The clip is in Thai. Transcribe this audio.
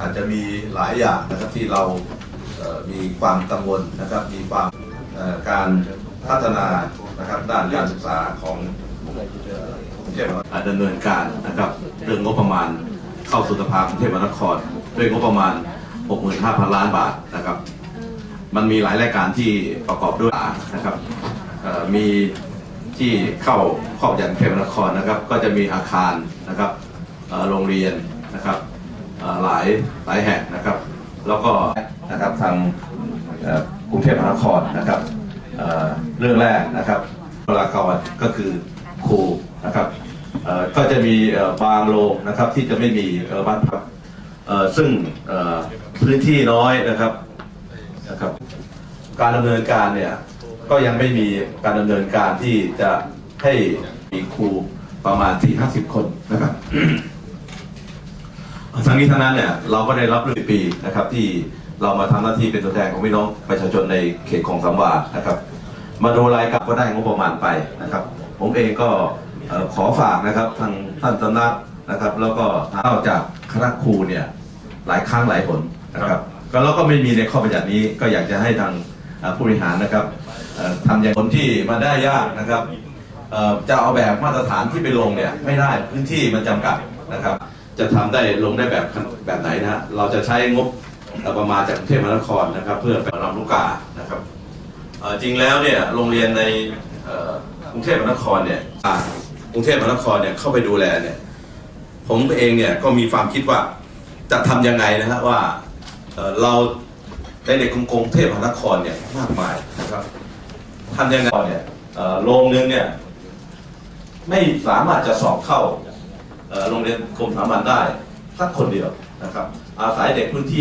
อาจจะมีหลายอย่างนะครับที่เรามีความกังวลนะครับ มีความการพัฒนานะครับด้านการศึกษาของกรุงเทพมหานครดำเนินการนะครับเรื่องงบประมาณเข้าสู่สภากรุงเทพมหานครด้วยงบประมาณ 65,000 ล้านบาทนะครับ มันมีหลายรายการที่ประกอบด้วยนะครับมีที่เข้าครอบยันเทพนครนะครับ ก็จะมีอาคารนะครับโรงเรียนนะครับ หลายหลายแห่งนะครับ แล้วก็นะครับทางกรุงเทพมหานครนะครับเเรื่องแรกนะครับบุคลากรก็คือครูนะครับก็จะมีบางโรงนะครับที่จะไม่มีบ้านพักซึ่งพื้นที่น้อยนะครับนะครับ การดำเนินการเนี่ยก็ยังไม่มีการดำเนินการที่จะให้มีครูประมาณที่50 คนนะครับ ทั้งนี้ทั้งนั้นเนี่ยเราก็ได้รับเรื่องปีนะครับที่เรามาทำหน้าที่เป็นตัวแทนของพี่น้องประชาชนในเขตของสามวานะครับ มาดูรายการก็ได้งบประมาณไปนะครับ ผมเองก็ขอฝากนะครับทางท่านสำนักนะครับ แล้วก็นอกจากคณะครูเนี่ยหลายครั้งหลายผลนะครับก็แล้วก็ไม่มีในข้อบัญญัตินี้ก็อยากจะให้ทางผู้บริหารนะครับทำอย่างคนที่มาได้ยากนะครับจะเอาแบบมาตรฐานที่ไปลงเนี่ยไม่ได้พื้นที่มันจำกัดนะครับ จะทำได้ลงได้แบบแบบไหนนะฮะเราจะใช้งบประมาณจากกรุงเทพมหานครนะครับ เพื่อไปลำลูกกานะครับจริงแล้วเนี่ยโรงเรียนในกรุงเทพมหานครเนี่ยกรุงเทพมหานครเนี่ยเข้าไปดูแลเนี่ยผมเองเนี่ยก็มีความคิดว่าจะทำยังไงนะฮะว่าเราในเด็กกรุงเทพมหานครเนี่ยมากมายนะครับทำยังไงเนี่ยโรงนึงเนี่ยไม่สามารถจะสอบเข้า โรงเรียนกรมสามัญได้สักคนเดียวนะครับอาศัยเด็กพื้นที่